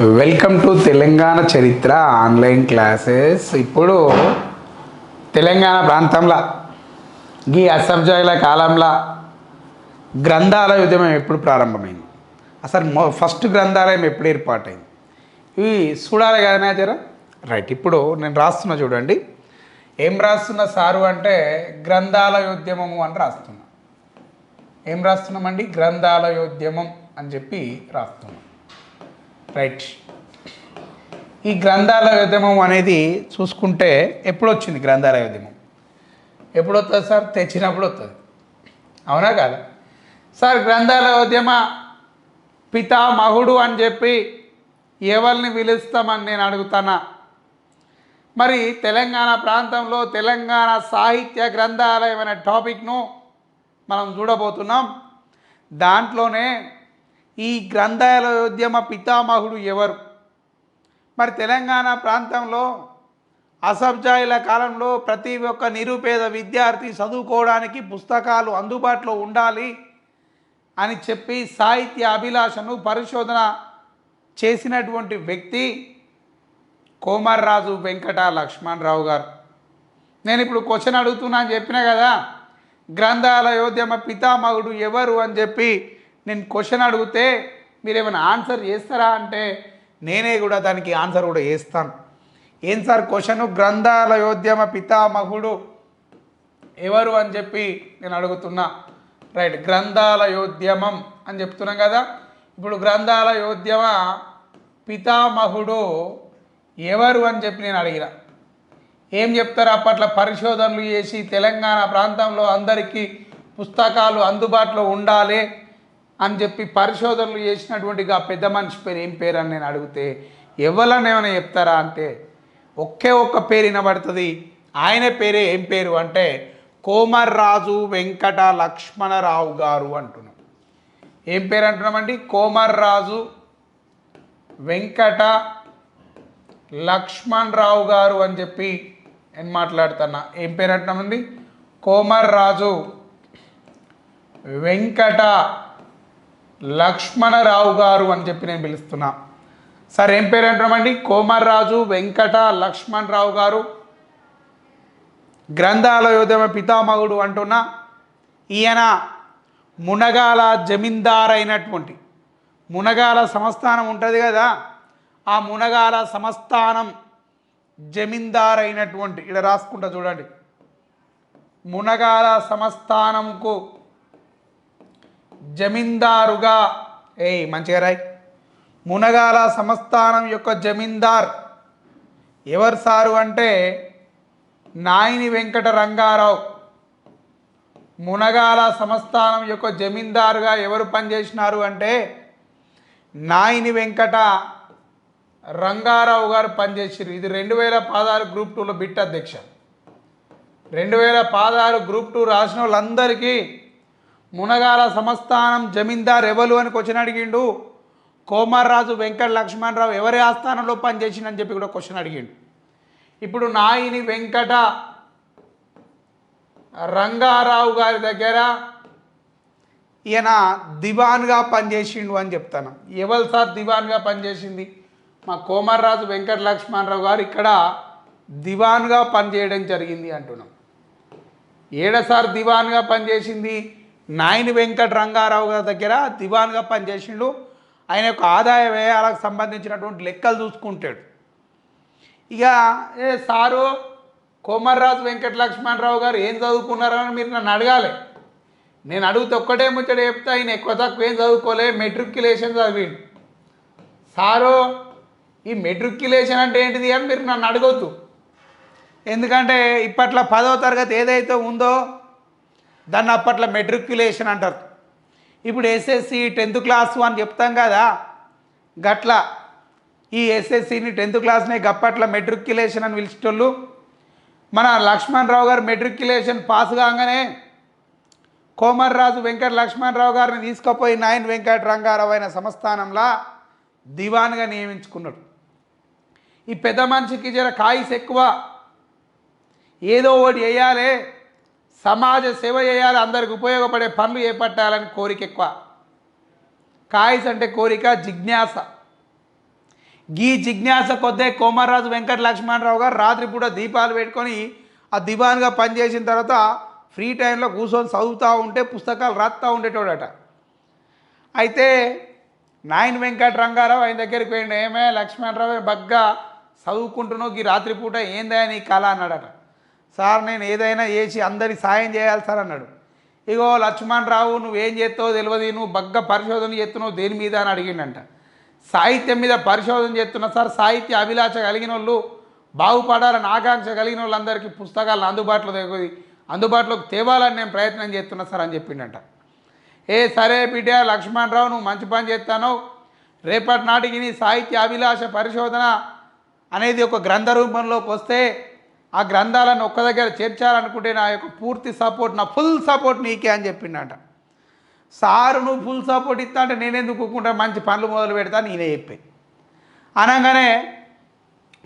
Welcome to Telangana చరిత్ర online classes. ఇప్పుడు తెలంగాణ ప్రాంతంలో ఈ అసబ్జాయిల కాలంలో గ్రంథాలయ ఉద్యమం ఎప్పుడు ప్రారంభమైంది? అసలు ఫస్ట్ గ్రంథాలయం ఎప్పుడు ఏర్పాటైంది? ఇవి చూడాలి కదా జర రైట్ ఇప్పుడు నేను రాస్తున్నా చూడండి. ఏం రాస్తున్న సారు అంటే గ్రంథాలయోద్యమము అని రాస్తున్నా. ఏం రాస్తున్నామండి? గ్రంథాలయోద్యమం అని చెప్పి రాస్తున్నాం. రైట్ ఈ గ్రంథాలయ ఉద్యమం అనేది చూసుకుంటే ఎప్పుడు వచ్చింది గ్రంథాలయ ఉద్యమం ఎప్పుడు వస్తుంది సార్? తెచ్చినప్పుడు వస్తుంది అవునా కాదా? సార్ గ్రంథాలయ ఉద్యమ పితామహుడు అని చెప్పి ఎవరిని పిలుస్తామని నేను అడుగుతానా? మరి తెలంగాణ ప్రాంతంలో తెలంగాణ సాహిత్య గ్రంథాలయం అనే టాపిక్ను మనం చూడబోతున్నాం. దాంట్లోనే ఈ గ్రంథాలయోద్యమ పితామహుడు ఎవరు? మరి తెలంగాణ ప్రాంతంలో అసబ్జాయిల కాలంలో ప్రతి ఒక్క నిరుపేద విద్యార్థి చదువుకోవడానికి పుస్తకాలు అందుబాటులో ఉండాలి అని చెప్పి సాహిత్య అభిలాషను పరిశోధన చేసినటువంటి వ్యక్తి కోమర్రాజు వెంకట లక్ష్మణరావు గారు. నేను ఇప్పుడు క్వశ్చన్ అడుగుతున్నా అని చెప్పిన కదా గ్రంథాలయోద్యమ పితామహుడు ఎవరు అని చెప్పి నేను క్వశ్చన్ అడిగితే మీరు ఏమైనా ఆన్సర్ చేస్తారా అంటే నేనే కూడా దానికి ఆన్సర్ కూడా చేస్తాను. ఏం సార్ క్వశ్చను గ్రంథాలయోద్యమ పితామహుడు. ఎవరు అని చెప్పి నేను అడుగుతున్నా. రైట్ గ్రంథాలయోద్యమం అని చెప్తున్నాం కదా. ఇప్పుడు గ్రంథాలయోద్యమ పితామహుడు ఎవరు అని చెప్పి నేను అడిగిన. ఏం చెప్తారు? అప్పట్లో పరిశోధనలు చేసి తెలంగాణ ప్రాంతంలో అందరికీ పుస్తకాలు అందుబాటులో ఉండాలి. అని చెప్పి పరిశోధనలు చేసినటువంటి ఆ పెద్ద మనిషి పేరు ఏం పేరు అని నేను అడిగితే ఎవరని ఏమైనా చెప్తారా? అంటే ఒకే ఒక్క పేరు వినబడుతుంది. ఆయన పేరే ఏం పేరు? అంటే కోమర్రాజు వెంకట లక్ష్మణరావు గారు అంటున్నాం. ఏం పేరు అంటున్నామండి? కోమర్రాజు వెంకట లక్ష్మణ్ రావు గారు అని చెప్పి నేను మాట్లాడుతున్నా. ఏం పేరు అంటున్నామండి? కోమర్రాజు వెంకట లక్ష్మణరావు గారు అని చెప్పి నేను పిలుస్తున్నా. సార్ ఏం పేరు అంటున్నామండి? కోమర్రాజు వెంకట లక్ష్మణ్ రావు గారు. గ్రంథాలయోద్యమ పితామహుడు అంటున్నా ఈయన మునగాల జమీందార్ అయినటువంటి మునగాల సంస్థానం ఉంటుంది కదా ఆ మునగాల సంస్థానం జమీందార్ అయినటువంటి ఇక్కడ రాసుకుంటా చూడండి. మునగాల సంస్థానంకు జమీందారుగా. ఏయ్ మంచిగా రాయ్. మునగాల సంస్థానం యొక్క జమీందార్ ఎవరు సారు అంటే నాయిని వెంకట రంగారావు మునగాల సంస్థానం యొక్క జమీందారుగా ఎవరు పనిచేసినారు అంటే నాయిని వెంకట రంగారావు గారు పనిచేసారు ఇది రెండు వేల పదహారు గ్రూప్ టూలో బిట్ అధ్యక్ష. రెండు వేల పదహారు గ్రూప్ టూ రాసిన వాళ్ళందరికీ మునగాల సంస్థానం జమీందార్ ఎవరు అని క్వశ్చన్ అడిగిండు. కోమర్రాజు వెంకట లక్ష్మణరావు ఎవరి ఆస్థానంలో పనిచేసిండని చెప్పి కూడా క్వశ్చన్ అడిగిండు. ఇప్పుడు నాయిని వెంకట రంగారావు గారి దగ్గర ఈయన దివాన్గా పనిచేసిండు అని చెప్తాను. ఎవరు సార్ దివాన్గా పనిచేసింది? మా కోమర్రాజు వెంకట లక్ష్మణరావు గారు ఇక్కడ దివాన్గా పనిచేయడం జరిగింది అంటున్నాం. ఏడసారి దివాన్గా పనిచేసింది? నాయని వెంకట రంగారావు గారి దగ్గర దివాన్గా పనిచేసిండు. ఆయన యొక్క ఆదాయ వ్యయాలకు సంబంధించినటువంటి లెక్కలు చూసుకుంటాడు. ఇక ఏ సారు కోమర్రాజు వెంకట లక్ష్మణరావు గారు ఏం చదువుకున్నారని మీరు నన్ను అడగాలి. నేను అడిగితే ఒక్కటే ముచ్చట చెప్తే ఆయన ఎక్కువ తక్కువ ఏం చదువుకోలే మెట్రిక్యులేషన్ చదివిండు. సారు ఈ మెట్రిక్యులేషన్ అంటే ఏంటిది అని మీరు నన్ను అడగొద్దు. ఎందుకంటే ఇప్పట్లో పదవ తరగతి ఏదైతే ఉందో దాన్ని అప్పట్లో మెట్రిక్యులేషన్ అంటారు. ఇప్పుడు ఎస్ఎస్సి టెన్త్ క్లాస్ అని చెప్తాం కదా గట్ల ఈ ఎస్ఎస్సిని టెన్త్ క్లాస్నే గప్పట్ల మెట్రిక్యులేషన్ అని పిలిచేటోళ్ళు మన లక్ష్మణ్ రావు గారు మెట్రిక్యులేషన్ పాస్ కాగానే కోమర్రాజు వెంకట లక్ష్మణరావు గారిని తీసుకుపోయి నాయన్ వెంకట రంగారావు అయిన సంస్థానంలో దివాన్గా నియమించుకున్నాడు. ఈ పెద్ద మనిషికి జర కాయిస్ ఎక్కువ. ఏదో ఒకటి వేయాలి సమాజ సేవ చేయాలి అందరికి ఉపయోగపడే పనులు చేపట్టాలని కోరిక ఎక్కువ. కాయిస్ అంటే కోరిక జిజ్ఞాస. గీ జిజ్ఞాస కొద్దే కోమర్రాజు వెంకట లక్ష్మణరావు గారు రాత్రిపూట దీపాలు పెట్టుకొని ఆ దివాన్గా పనిచేసిన తర్వాత ఫ్రీ టైంలో కూర్చొని చదువుతూ ఉంటే పుస్తకాలు రాస్తూ ఉండేటోడట. అయితే నాయన వెంకట రంగారావు ఆయన దగ్గరికి పోయిండు ఏమే లక్ష్మణరావు బగ్గా చదువుకుంటున్నావు ఈ రాత్రిపూట ఏందా నీ కళ? అన్నాడట. సార్ నేను ఏదైనా చేసి అందరికి సాయం చేయాలి సార్ అన్నాడు. ఇగో లక్ష్మణరావు నువ్వేం చేస్తావో తెలియదు నువ్వు బగ్గ పరిశోధన చేస్తున్నావు దేని మీద అని అడిగిండంట. సాహిత్యం మీద పరిశోధన చేస్తున్నా సార్ సాహిత్య అభిలాష కలిగిన వాళ్ళు బాగుపడాలని ఆకాంక్ష కలిగిన వాళ్ళందరికీ పుస్తకాలను అందుబాటులో అందుబాటులోకి తేవాలని నేను ప్రయత్నం చేస్తున్నా సార్ అని చెప్పిండంట. ఏ సరే బిడ్డ లక్ష్మణరావు నువ్వు మంచి పని చేస్తానో రేపటి నాటికి నీ సాహిత్య అభిలాష పరిశోధన అనేది ఒక గ్రంథ రూపంలోకి వస్తే ఆ గ్రంథాలను ఒక్క దగ్గర చేర్చాలనుకుంటే నా యొక్క పూర్తి సపోర్ట్ నా ఫుల్ సపోర్ట్ నీకే అని చెప్పిండట. సారు నువ్వు ఫుల్ సపోర్ట్ ఇస్తా అంటే నేనెందుకు ఒప్పుకుంటా? మంచి పనులు మొదలు పెడతా నేనే చెప్పే. అనగానే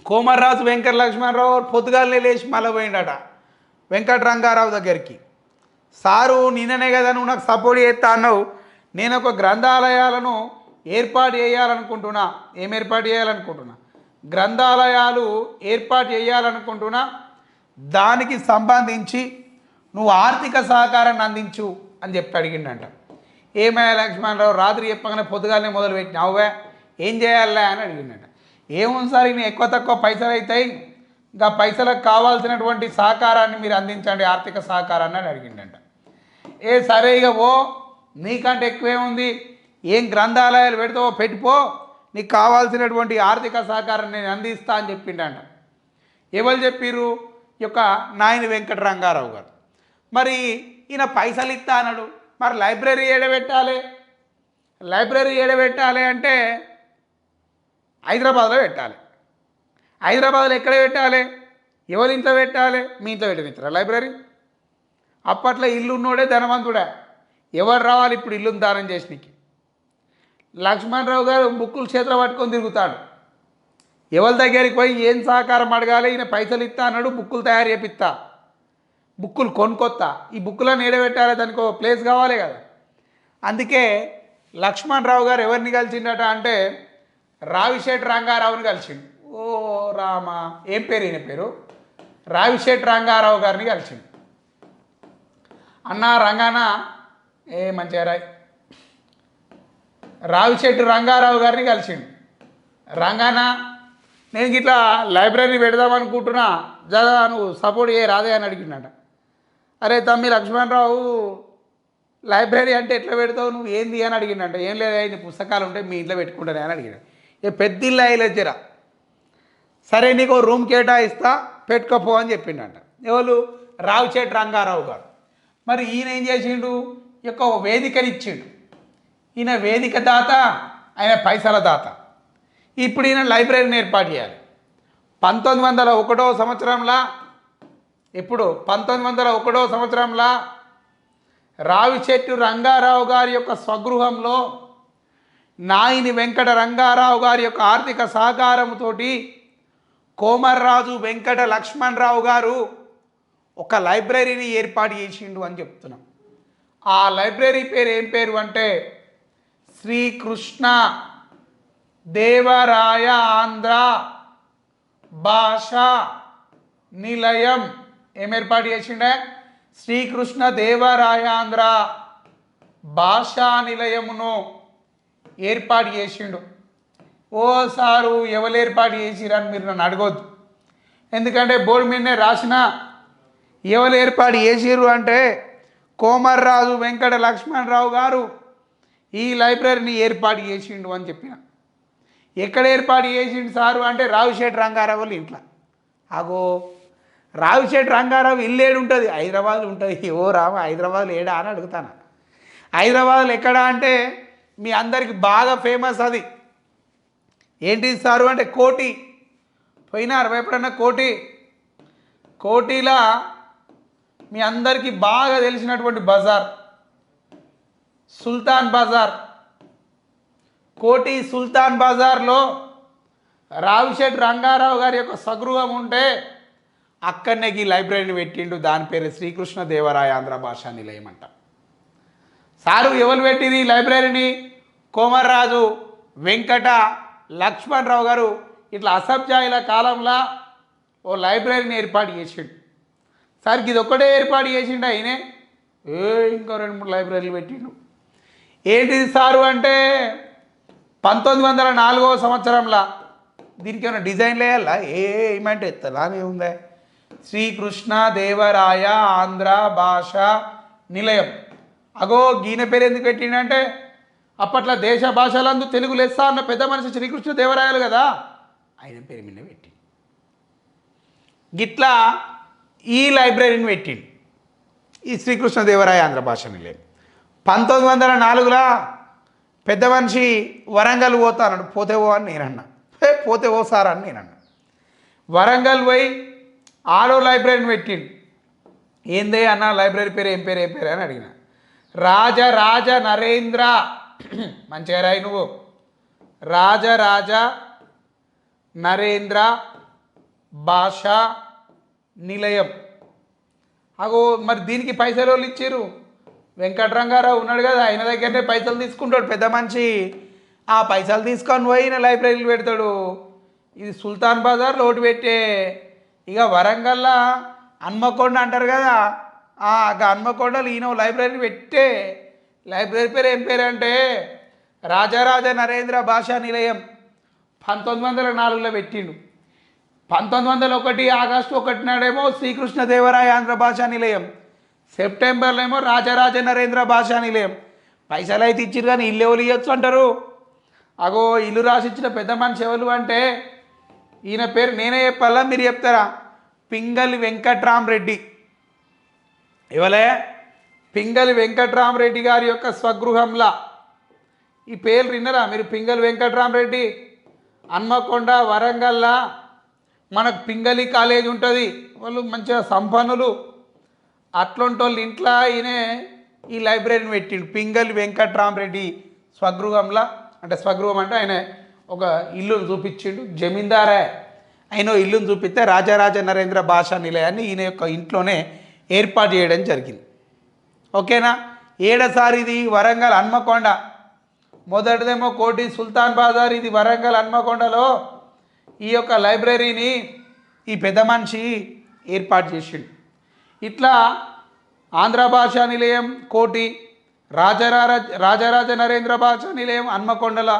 కోమర్రాజు వెంకట లక్ష్మణరావు పొద్దుగాలనే లేచి మళ్ళీ పోయిండట వెంకట రంగారావు దగ్గరికి. సారు నిన్ననే కదా నువ్వు నాకు సపోర్ట్ చేస్తా అన్నావు. నేను ఒక గ్రంథాలయాలను ఏర్పాటు చేయాలనుకుంటున్నా. ఏం ఏర్పాటు చేయాలనుకుంటున్నా? గ్రంథాలయాలు ఏర్పాటు చేయాలనుకుంటున్నా దానికి సంబంధించి నువ్వు ఆర్థిక సహకారాన్ని అందించు అని చెప్పి అడిగిండంట. ఏమయ్యా లక్ష్మణరావు రాత్రి చెప్పగానే పొద్దుగానే మొదలు అవ్వే ఏం చేయాలా అని అడిగిండంట. ఏముంది సార్ ఇన్ని ఎక్కువ తక్కువ పైసలు అవుతాయి ఇంకా పైసలకు కావాల్సినటువంటి సహకారాన్ని మీరు అందించండి ఆర్థిక సహకారాన్ని అని అడిగిండంట. ఏ సరే ఇక ఓ నీకంటే ఎక్కువేముంది? ఏం గ్రంథాలయాలు పెడతావో పెట్టిపో నీకు కావాల్సినటువంటి ఆర్థిక సహకారం నేను అందిస్తా అని చెప్పిండంట. ఎవరు చెప్పిర్రు? ఈ యొక్క నాయని వెంకట రంగారావు గారు. మరి ఈయన పైసలు ఇస్తా అన్నాడు. మరి లైబ్రరీ ఏడబెట్టాలి? లైబ్రరీ ఏడబెట్టాలి అంటే హైదరాబాద్లో పెట్టాలి. హైదరాబాద్లో ఎక్కడ పెట్టాలి? ఎవరి ఇంట్లో పెట్టాలి? మీ ఇంట్లో పెట్టనిస్తారా లైబ్రరీ? అప్పట్లో ఇల్లు ఉన్నోడే ధనవంతుడా? ఎవరు రావాలి? ఇప్పుడు ఇల్లును దానం చేసినకి. లక్ష్మణరావు గారు బుక్కులు చేతులు పట్టుకొని తిరుగుతాడు. ఎవరి దగ్గరికి పోయి ఏం సహకారం అడగాలి? ఈయన పైసలు ఇస్తా అన్నాడు బుక్కులు తయారు చేపిస్తా. బుక్కులు కొనుక్కొత్తా ఈ బుక్కులను ఏడబెట్టాలి దానికి ఒక ప్లేస్ కావాలి కదా. అందుకే లక్ష్మణరావు గారు ఎవరిని కలిసిండట అంటే రావిశేట్ రంగారావుని కలిసిండు. ఓ రామ. ఏం పేరు ఈయన పేరు? రావిశేట్ రంగారావు గారిని కలిసిండు. అన్న రంగాన ఏ మంచిగా రాయ్. రావిశెట్టి రంగారావు గారిని కలిసిండు. రంగాన నేను ఇట్లా లైబ్రరీ పెడదాం అనుకుంటున్నా నువ్వు సపోర్ట్ చేయ రాదే అని అడిగిండట. అరే తమ్మి లక్ష్మణరావు లైబ్రరీ అంటే ఎట్లా పెడతావు నువ్వు ఏంది అని అడిగిండంట. ఏం లేదా నీ పుస్తకాలు ఉంటే మీ ఇంట్లో పెట్టుకుంటానే అని అడిగిన ఏ పెద్ద ఇల్లు అయ్యలేచ్చరా సరే నీకు రూమ్ కేటాయిస్తా పెట్టుకోపో అని చెప్పిండంట. ఎవరు? రావుచేటి రంగారావు గారు. మరి ఈయన ఏం చేసిండు? ఈ యొక్క వేదికని ఇచ్చిండు. ఈయన వేదిక దాత ఆయన పైసల దాత. ఇప్పుడు ఈయన లైబ్రరీని ఏర్పాటు చేయాలి. పంతొమ్మిది వందల ఒకటో సంవత్సరంలో ఇప్పుడు పంతొమ్మిది వందల ఒకటో సంవత్సరంలో రావిచెట్టు రంగారావు గారి యొక్క స్వగృహంలో నాయిని వెంకట రంగారావు గారి యొక్క ఆర్థిక సహకారంతోటి కోమర్రాజు వెంకట లక్ష్మణరావు గారు ఒక లైబ్రరీని ఏర్పాటు చేసిండు అని చెప్తున్నాం. ఆ లైబ్రరీ పేరు ఏం పేరు అంటే శ్రీకృష్ణ దేవరాయ ఆంధ్ర భాష నిలయం. ఏం ఏర్పాటు చేసిండే? శ్రీకృష్ణ దేవరాయాంధ్ర భాషా నిలయమును ఏర్పాటు చేసిండు. ఓ సారు ఎవరు ఏర్పాటు చేసిరని మీరు నన్ను అడగొద్దు. ఎందుకంటే బోర్డు మీదనే రాసిన ఎవరు ఏర్పాటు చేసిర్రు అంటే కోమర్రాజు వెంకట లక్ష్మణరావు గారు ఈ లైబ్రరీని ఏర్పాటు చేసిండు అని చెప్పిన. ఎక్కడ ఏర్పాటు చేసిండు సారు అంటే రావిశెట్టి రంగారావు వాళ్ళ ఇంట్లో. అగో రావిశెట్టి రంగారావు ఇల్లేడు ఉంటుంది. హైదరాబాద్ ఉంటుంది. ఓ రామ హైదరాబాద్లో ఏడా అని అడుగుతాను? హైదరాబాద్లో ఎక్కడ అంటే మీ అందరికి బాగా ఫేమస్ అది. ఏంటి సారు అంటే కోటి. పోయినారు ఎప్పుడన్నా కోటి? కోటిలా మీ అందరికీ బాగా తెలిసినటువంటి బజార్. సుల్తాన్ బజార్. కోటి సుల్తాన్ బజార్లో రావిశెట్టి రంగారావు గారి యొక్క స్వగృహం ఉంటే అక్కడనే ఈ లైబ్రరీని పెట్టిండు. దాని పేరు శ్రీకృష్ణ దేవరాయ ఆంధ్ర భాషా నిలయం అంట సారు ఎవరు పెట్టింది ఈ లైబ్రరీని? కోమర్రాజు వెంకట లక్ష్మణ్ రావు గారు ఇట్లా అసబ్జాయిల కాలంలో ఓ లైబ్రరీని ఏర్పాటు చేసిండు. సార్కి ఇది ఒక్కటే ఏర్పాటు చేసిండు ఆయనే. ఏ ఇంకో రెండు మూడు లైబ్రరీలు పెట్టిండు. ఏంటిది సారు అంటే పంతొమ్మిది వందల నాలుగవ సంవత్సరంలో దీనికి ఏమైనా డిజైన్ వేయాలా ఏమంటే ఎత్తలానే ఉందే? శ్రీకృష్ణ దేవరాయ ఆంధ్ర భాష నిలయం. అగో గీన పేరు ఎందుకు పెట్టిండంటే అప్పట్లో దేశ భాషలందు తెలుగు లెస్స అన్న పెద్ద మనిషి శ్రీకృష్ణ దేవరాయలు కదా. ఆయన పేరు మీద పెట్టి గిట్లా ఈ లైబ్రరీని పెట్టిండు. ఈ శ్రీకృష్ణ దేవరాయ ఆంధ్ర భాష నిలయం. పంతొమ్మిది వందల నాలుగులో పెద్ద మనిషి వరంగల్ పోతానడు. పోతే పో అని నేనన్నా. పోతే ఓ సార్ అని నేనన్నా. వరంగల్ పోయి ఆడో లైబ్రరీని పెట్టిండు. ఏందే అన్న లైబ్రరీ పేరు ఏం పేరు ఏం పేరు అని అడిగిన. రాజ రాజ నరేంద్ర. మంచిగా రాయి నువ్వు. రాజ రాజ నరేంద్ర భాష నిలయం. అగో మరి దీనికి పైసలు వాళ్ళు ఇచ్చారు వెంకటరంగారావు ఉన్నాడు కదా ఆయన దగ్గరనే పైసలు తీసుకుంటాడు పెద్ద మనిషి. ఆ పైసలు తీసుకొని పోయి ఈయన లైబ్రరీలు పెడతాడు. ఇది సుల్తాన్ బజార్ లోటు పెట్టే. ఇక వరంగల్లా హన్మకొండ అంటారు కదా ఆ హన్మకొండలు ఈయన ఓ లైబ్రరీ పెట్టే. లైబ్రరీ పేరు ఏం పేరు అంటే రాజారాజ నరేంద్ర భాషా నిలయం. పంతొమ్మిది వందల నాలుగులో పెట్టిండు. పంతొమ్మిది వందల ఒకటి ఆగస్టు ఒకటి నాడేమో శ్రీకృష్ణదేవరాయ ఆంధ్ర భాషా నిలయం. సెప్టెంబర్లో ఏమో రాజరాజ నరేంద్ర భాషా నిలయం పైసలు అయితే ఇచ్చిరు కానీ ఇల్లు ఎవరు ఇవ్వచ్చు అంటారు? అగో ఇల్లు రాసిచ్చిన పెద్ద మనిషి ఎవరు అంటే ఈయన పేరు నేనే చెప్పాలా? మీరు చెప్తారా? పింగళి వెంకట్రామరెడ్డి. ఇవలే వెంకట్రామ్ రెడ్డి గారి యొక్క స్వగృహంలా. ఈ పేర్లు విన్నరా? మీరు పింగల్ వెంకట్రామ్ రెడ్డి హన్మకొండ వరంగల్లా. మనకు పింగళి కాలేజ్ ఉంటుంది. వాళ్ళు మంచిగా సంపన్నులు. అట్లుంటోళ్ళు ఇంట్లో ఈయనే ఈ లైబ్రరీని పెట్టిండు. పింగళి వెంకట్రామరెడ్డి స్వగృహంలా అంటే స్వగృహం అంటే ఆయన ఒక ఇల్లును చూపించిండు. జమీందారే ఆయన ఇల్లును చూపిస్తే రాజారాజ నరేంద్ర భాషా నిలయాన్ని ఈయన యొక్క ఇంట్లోనే ఏర్పాటు చేయడం జరిగింది. ఓకేనా? ఏడసారి ఇది వరంగల్ హన్మకొండ. మొదటిదేమో కోటి సుల్తాన్ బాజార్ ఇది వరంగల్ హన్మకొండలో ఈ యొక్క లైబ్రరీని ఈ పెద్ద మనిషి ఏర్పాటు చేసిండు. ఇట్లా ఆంధ్ర భాషా నిలయం కోటి రాజరాజ రాజరాజ నరేంద్ర భాషా నిలయం హన్మకొండల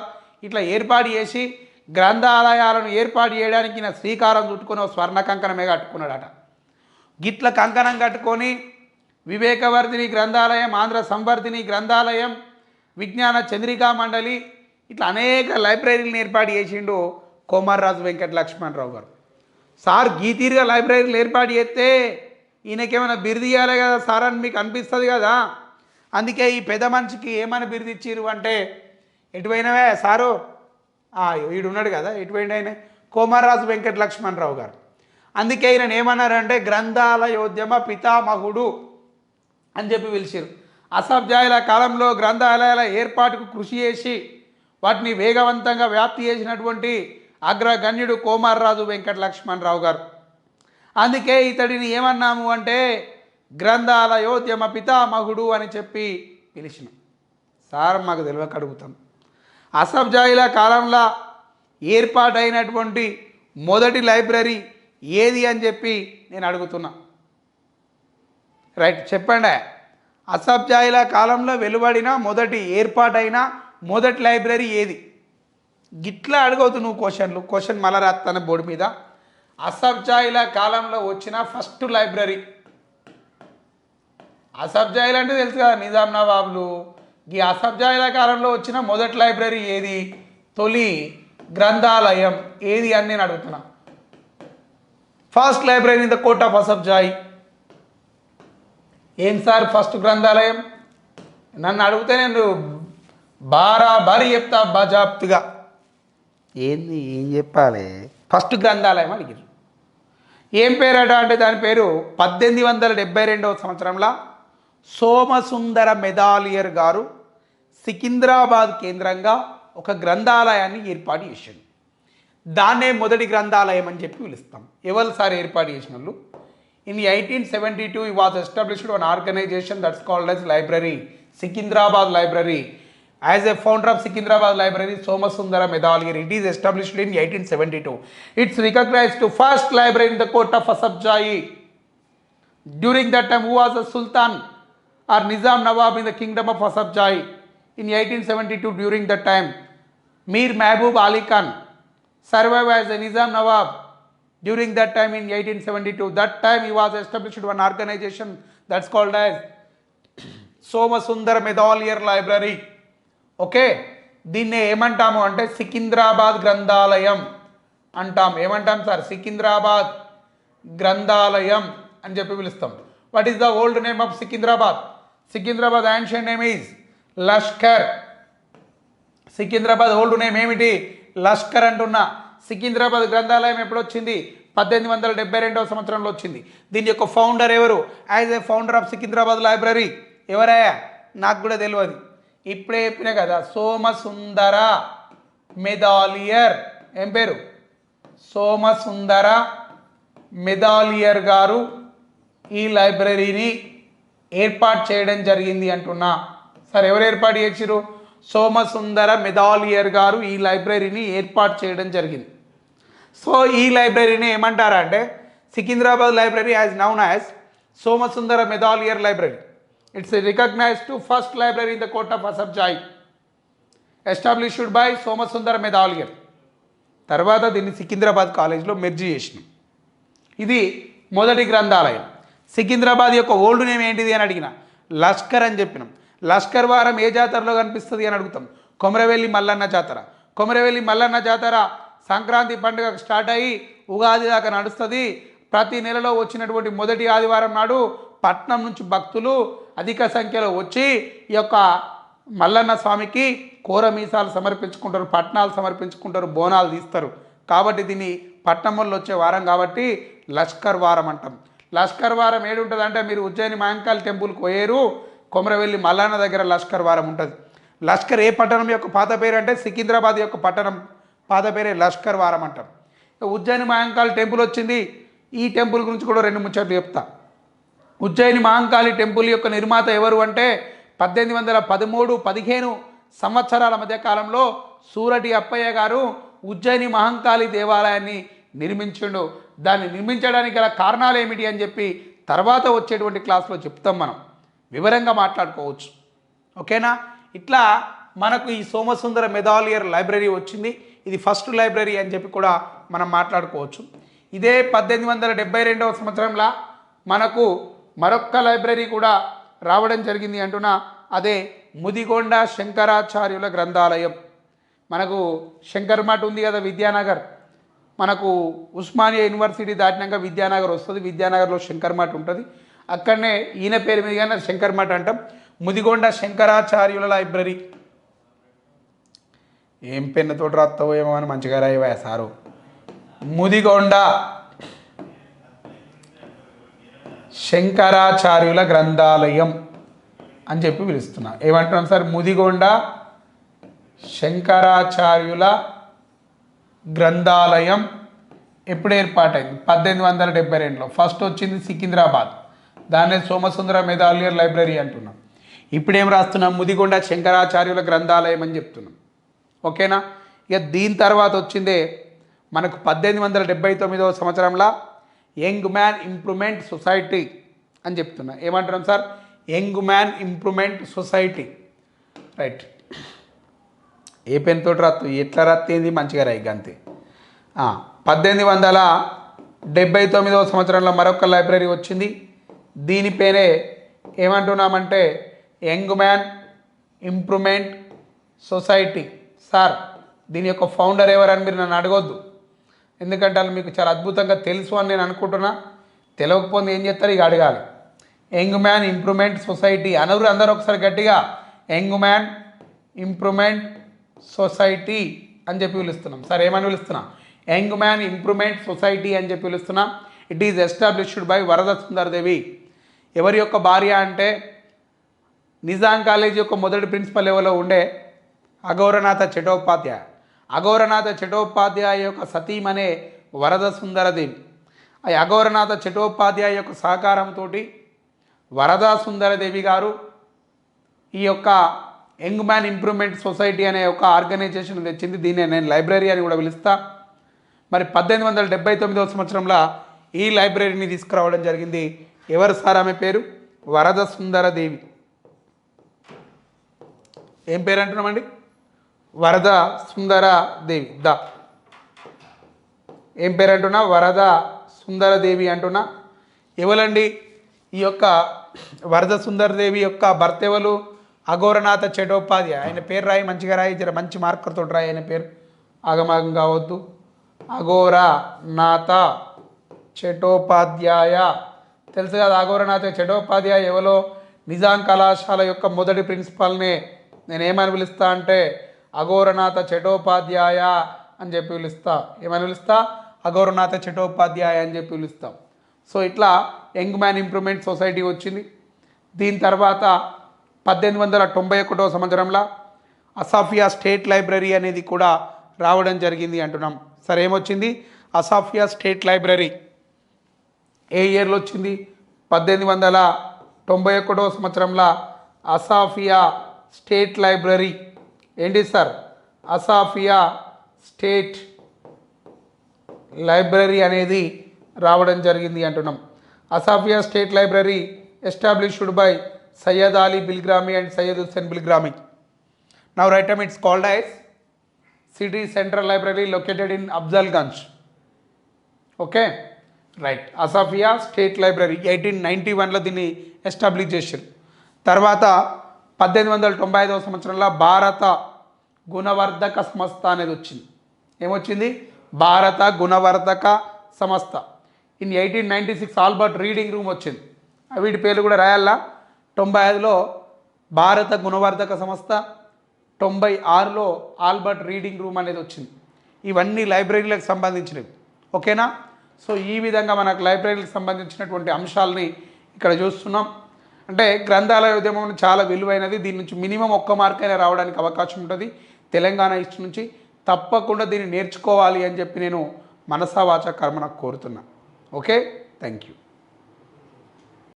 ఇట్లా ఏర్పాటు చేసి గ్రంథాలయాలను ఏర్పాటు చేయడానికి నా శ్రీకారం చుట్టుకొని స్వర్ణ కంకణమే కట్టుకున్నాడట. గిట్ల కంకణం కట్టుకొని వివేకవర్ధిని గ్రంథాలయం ఆంధ్ర సంవర్ధిని గ్రంథాలయం విజ్ఞాన చంద్రికా మండలి ఇట్లా అనేక లైబ్రరీలను ఏర్పాటు చేసిండు కోమర్రాజు వెంకట లక్ష్మణరావు గారు. సార్ గీతీర్గా లైబ్రరీలు ఏర్పాటు చేస్తే ఈయనకేమైనా బిరుదు ఇవ్వాలి కదా సార్ అని మీకు అనిపిస్తుంది కదా? అందుకే ఈ పెద్ద మనిషికి ఏమైనా బిరుది ఇచ్చిర్రు అంటే ఎటువైనవే సారు? ఆ, ఉన్నాడు కదా ఎటువైంది ఆయన? కోమారాజు వెంకట లక్ష్మణరావు గారు. అందుకే ఈయన ఏమన్నారంటే గ్రంథాలయోద్యమ పితామహుడు అని చెప్పి పిలిచారు అసబ్జాయిల కాలంలో గ్రంథాలయాల ఏర్పాటుకు కృషి చేసి వాటిని వేగవంతంగా వ్యాప్తి చేసినటువంటి అగ్రగణ్యుడు కోమారరాజు వెంకట లక్ష్మణరావు గారు. అందుకే ఇతడిని ఏమన్నాము అంటే గ్రంథాలయోద్యమ పితామహుడు అని చెప్పి పిలిచిన. సార్ మాకు తెలియక అడుగుతాం. అసబ్జాయిల కాలంలో ఏర్పాటైనటువంటి మొదటి లైబ్రరీ ఏది అని చెప్పి నేను అడుగుతున్నా. రైట్ చెప్పండి. అసబ్జాయిల కాలంలో వెలువడిన మొదటి ఏర్పాటైన మొదటి లైబ్రరీ ఏది? గిట్లా అడగవుతు నువ్వు క్వశ్చన్లు. క్వశ్చన్ మళ్ళా రాస్తాను బోర్డు మీద. అసబ్జాయిల కాలంలో వచ్చిన ఫస్ట్ లైబ్రరీ. అసబ్జాయిల్ అంటే తెలుసు కదా నిజాం నవాబులు. ఈ అసబ్జాయిల కాలంలో వచ్చిన మొదటి లైబ్రరీ ఏది? తొలి గ్రంథాలయం ఏది అని నేను అడుగుతున్నా. First library in the court of Asafjahi ఏం సార్ ఫస్ట్ గ్రంథాలయం? నన్ను అడిగితే నేను బారాబారి చెప్తా బజాప్తిగా. ఏంది ఏం చెప్పాలి? ఫస్ట్ గ్రంథాలయం అడిగారు ఏం పేరట అంటే దాని పేరు పద్దెనిమిది వందల డెబ్బై రెండవ సంవత్సరంలో సోమసుందర మెదాలియర్ గారు సికింద్రాబాద్ కేంద్రంగా ఒక గ్రంథాలయాన్ని ఏర్పాటు చేసిండు. దాన్నే మొదటి గ్రంథాలయం అని చెప్పి పిలుస్తాం. ఎవరు సార్ ఏర్పాటు చేసిన వాళ్ళు in eighteen seventy two was established one organisation that's called as library Secunderabad library As a founder of Sikindrabad Library, Somasundara Medalgir, it is established in 1872. It's recognized to first library in the court of Asabjai. During that time, who was a Sultan or Nizam Nawab in the kingdom of Asabjai? In 1872, during that time, Mir Mahbub Ali Khan survived as a Nizam Nawab during that time in 1872. That time he was established one organization that's called as Somasundara Medalier Library. Okay దీన్ని ఏమంటాము అంటే సికింద్రాబాద్ గ్రంథాలయం అంటాం. ఏమంటాం sir? Secunderabad గ్రంథాలయం అని చెప్పి పిలుస్తాం. What is the old name of Secunderabad? Secunderabad ancient name is Lashkar. Secunderabad old name ఏమిటి? లష్కర్ అంటున్నా. సికింద్రాబాద్ గ్రంథాలయం ఎప్పుడు వచ్చింది పద్దెనిమిది వందల డెబ్బై రెండవ సంవత్సరంలో వచ్చింది. దీని యొక్క ఫౌండర్ ఎవరు? As a founder of Secunderabad library ఎవరయ్యా? నాకు కూడా తెలియదు ఇప్పుడే చెప్పిన కదా సోమసుందర మెదాలియర్. ఏం పేరు? సోమసుందర మెదాలియర్ గారు ఈ లైబ్రరీని ఏర్పాటు చేయడం జరిగింది అంటున్నా. సరే ఎవరు ఏర్పాటు చేసిరు సోమసుందర మెదాలియర్ గారు ఈ లైబ్రరీని ఏర్పాటు చేయడం జరిగింది. సో ఈ లైబ్రరీని ఏమంటారా అంటే Secunderabad library as known as Somasundara Mudaliar library. It's recognise to first library in the court of Asafjahi established by Somasundara Mudaliar తర్వాత దీన్ని సికింద్రాబాద్ కాలేజ్లో మెర్జీ చేసినాం ఇది మొదటి గ్రంథాలయం సికింద్రాబాద్ యొక్క ఓల్డ్ నేమ్ ఏంటిది అని అడిగిన లష్కర్ అని చెప్పినాం లష్కర్ వారం ఏ జాతరలో కనిపిస్తుంది అని అడుగుతాం కొమరవెల్లి మల్లన్న జాతర కొమరవెల్లి మల్లన్న జాతర సంక్రాంతి పండుగ స్టార్ట్ అయ్యి ఉగాది దాకా నడుస్తుంది ప్రతి నెలలో వచ్చినటువంటి మొదటి ఆదివారం నాడు పట్నం నుంచి భక్తులు అధిక సంఖ్యలో వచ్చి ఈ యొక్క మల్లన్న స్వామికి కూర మీసాలు సమర్పించుకుంటారు పట్నాలు సమర్పించుకుంటారు బోనాలు తీస్తారు. కాబట్టి దీన్ని పట్టణంలో వచ్చే వారం కాబట్టి లష్కర్ వారం అంటాం. లష్కర్ వారం ఏడుంటుంది అంటే మీరు ఉజ్జయిని మహంకాళి టెంపుల్కి పోయేరు కొమరవెల్లి మల్లన్న దగ్గర లష్కర్ వారం ఉంటుంది. లష్కర్ ఏ పట్టణం యొక్క పాత పేరు అంటే సికింద్రాబాద్ యొక్క పట్టణం పాత పేరే లష్కర్ వారం అంటాం. ఉజ్జయిని మహంకాళి టెంపుల్ వచ్చింది ఈ టెంపుల్ గురించి కూడా రెండు ముచ్చట్లు చెప్తా. ఉజ్జయిని మహంకాళి టెంపుల్ యొక్క నిర్మాత ఎవరు అంటే పద్దెనిమిది వందల పదమూడు పదిహేను సంవత్సరాల మధ్య కాలంలో సూరటి అప్పయ్య గారు ఉజ్జయిని మహంకాళి దేవాలయాన్ని నిర్మించిండు. దాన్ని నిర్మించడానికి గల కారణాలు ఏమిటి అని చెప్పి తర్వాత వచ్చేటువంటి క్లాస్లో చెప్తాం మనం. వివరంగా మాట్లాడుకోవచ్చు. ఓకేనా? ఇట్లా మనకు ఈ సోమసుందర మెదాలియర్ లైబ్రరీ వచ్చింది. ఇది ఫస్ట్ లైబ్రరీ అని చెప్పి కూడా మనం మాట్లాడుకోవచ్చు. ఇదే పద్దెనిమిది వందల డెబ్బై రెండవ సంవత్సరంలో మనకు మరొక్క లైబ్రరీ కూడా రావడం జరిగింది అంటున్న అదే ముదిగొండ శంకరాచార్యుల గ్రంథాలయం. మనకు శంకర్ మఠ్ ఉంది కదా విద్యానగర్. మనకు ఉస్మానియా యూనివర్సిటీ దాటినాక విద్యానగర్ వస్తుంది విద్యానగర్లో శంకర్ మఠ్ ఉంటుంది. అక్కడనే ఈయన పేరు మీద శంకర్ మఠ్ అంటాం. ముదిగొండ శంకరాచార్యుల లైబ్రరీ. ఏం పెన్నుతోటి రాస్తావో ఏమో అని మంచిగా రాయవా సారు. ముదిగొండ శంకరాచార్యుల గ్రంథాలయం అని చెప్పి పిలుస్తున్నాం. ఏమంటున్నాం సార్? ముదిగొండ శంకరాచార్యుల గ్రంథాలయం ఎప్పుడు ఏర్పాటైంది? పద్దెనిమిది వందల డెబ్బై రెండులో. ఫస్ట్ వచ్చింది సికింద్రాబాద్. దాన్నే సోమసుందర మెదాలియర్ లైబ్రరీ అంటున్నాం. ఇప్పుడేం రాస్తున్నాం? ముదిగొండ శంకరాచార్యుల గ్రంథాలయం అని చెప్తున్నాం. ఓకేనా? ఇక దీని తర్వాత వచ్చిందే మనకు పద్దెనిమిది వందల డెబ్బై తొమ్మిదవ సంవత్సరంలో యంగ్ మ్యాన్ ఇంప్రూవ్మెంట్ సొసైటీ అని చెప్తున్నా. ఏమంటున్నాం sir? Young man improvement society. Right. ఏ పెన్ తోటి రత్తు ఎట్లా రత్తేంది? మంచిగా రాయి అంతే పద్దెనిమిది వందల డెబ్బై తొమ్మిదవ సంవత్సరంలో మరొక లైబ్రరీ వచ్చింది. దీని పేరే ఏమంటున్నామంటే young man improvement society. Sir దీని యొక్క ఫౌండర్ ఎవరని మీరు నన్ను అడగొద్దు. ఎందుకంటే వాళ్ళు మీకు చాలా అద్భుతంగా తెలుసు అని నేను అనుకుంటున్నా. తెలియకపోతే ఏం చేస్తారు? ఇక అడగాలి. Young man improvement society. అనరు అందరూ ఒకసారి గట్టిగా యంగ్ మ్యాన్ ఇంప్రూవ్మెంట్ సొసైటీ అని చెప్పి పిలుస్తున్నాం. సార్ ఏమని పిలుస్తున్నాం? యంగ్ మ్యాన్ ఇంప్రూవ్మెంట్ సొసైటీ అని చెప్పి పిలుస్తున్నాం. ఇట్ ఈజ్ ఎస్టాబ్లిష్డ్ బై వరద సుందర్దేవి ఎవరి యొక్క భార్య అంటే నిజాం కాలేజీ యొక్క మొదటి ప్రిన్సిపల్ లెవెల్లో ఉండే అగౌరనాథ చటోపాధ్యాయ. అఘోరనాథ చటోపాధ్యాయ యొక్క సతీమనే వరద సుందరదేవి ఆ అఘోరనాథ చటోపాధ్యాయ యొక్క సహకారంతో వరదా సుందరదేవి గారు ఈ యొక్క యంగ్ మ్యాన్ ఇంప్రూవ్మెంట్ సొసైటీ అనే ఒక ఆర్గనైజేషన్ తెచ్చింది. దీన్ని నేను లైబ్రరీ అని కూడా పిలుస్తా. మరి పద్దెనిమిది వందల డెబ్బై తొమ్మిదవ సంవత్సరంలో ఈ లైబ్రరీని తీసుకురావడం జరిగింది. ఎవరు సార్ ఆమె పేరు? వరద సుందరదేవి ఏం పేరు అంటున్నామండి? వరద సుందర దేవి ద. ఏం పేరు అంటున్నా? వరద సుందరదేవి అంటున్నా. ఎవలండి? ఈ యొక్క వరద సుందరదేవి యొక్క భర్త ఎవరు అఘోరనాథ చటోపాధ్యాయ. ఆయన పేరు రాయి మంచిగా రాయి జర మంచి మార్కర్తో రాయి ఆయన పేరు. ఆగమాగం కావద్దు. అఘోరనాథ చటోపాధ్యాయ. తెలుసు కదా అఘోరనాథ చటోపాధ్యాయ ఎవరో నిజాం కళాశాల యొక్క మొదటి ప్రిన్సిపాల్నే. నేను ఏమని పిలుస్తా అంటే అఘోరనాథ చటోపాధ్యాయ అని చెప్పి పిలుస్తా. ఏమని పిలుస్తా? అఘోరనాథ చటోపాధ్యాయ అని చెప్పి పిలుస్తాం. సో ఇట్లా యంగ్ మ్యాన్ ఇంప్రూవ్మెంట్ సొసైటీ వచ్చింది. దీని తర్వాత పద్దెనిమిది వందల తొంభై ఒకటో సంవత్సరంలో అసాఫియా స్టేట్ లైబ్రరీ అనేది కూడా రావడం జరిగింది అంటున్నాం. సరే ఏమొచ్చింది? అసాఫియా స్టేట్ లైబ్రరీ ఏ ఇయర్లో వచ్చింది? పద్దెనిమిది వందల తొంభై ఒకటో సంవత్సరంలో అసాఫియా స్టేట్ లైబ్రరీ ఏంటి సార్? అసాఫియా స్టేట్ లైబ్రరీ అనేది రావడం జరిగింది అంటున్నాం. Asafia state library established by Syed Ali Bilgrami and Syed Hussain Bilgrami. Now right it's called as city central library located in Afzalgunj okay right Asafia state library eighteen ninety వన్లో దీన్ని establish చేశారు. తర్వాత పద్దెనిమిది వందల తొంభై ఐదవ సంవత్సరంలో భారత గుణవర్ధక సంస్థ అనేది వచ్చింది. ఏమొచ్చింది? Bharata Gunavardhaka Samstha. In eighteen ninety six Albert reading room వచ్చింది. వీటి పేర్లు కూడా రాయాలా? తొంభై ఐదులో భారత గుణవర్ధక సంస్థ తొంభై ఆరులో ఆల్బర్ట్ రీడింగ్ రూమ్ అనేది వచ్చింది. ఇవన్నీ లైబ్రరీలకు సంబంధించినవి. ఓకేనా? సో ఈ విధంగా మనకు లైబ్రరీలకు సంబంధించినటువంటి అంశాలని ఇక్కడ చూస్తున్నాం. అంటే గ్రంథాలయ ఉద్యమం చాలా విలువైనది. దీని నుంచి మినిమం ఒక్క మార్క్ అయినా రావడానికి అవకాశం ఉంటుంది. తెలంగాణ ఇష్ట నుంచి తప్పకుండా దీన్ని నేర్చుకోవాలి అని చెప్పి నేను మనసా వాచ కర్మన కోరుతున్నా. ఓకే? Thank you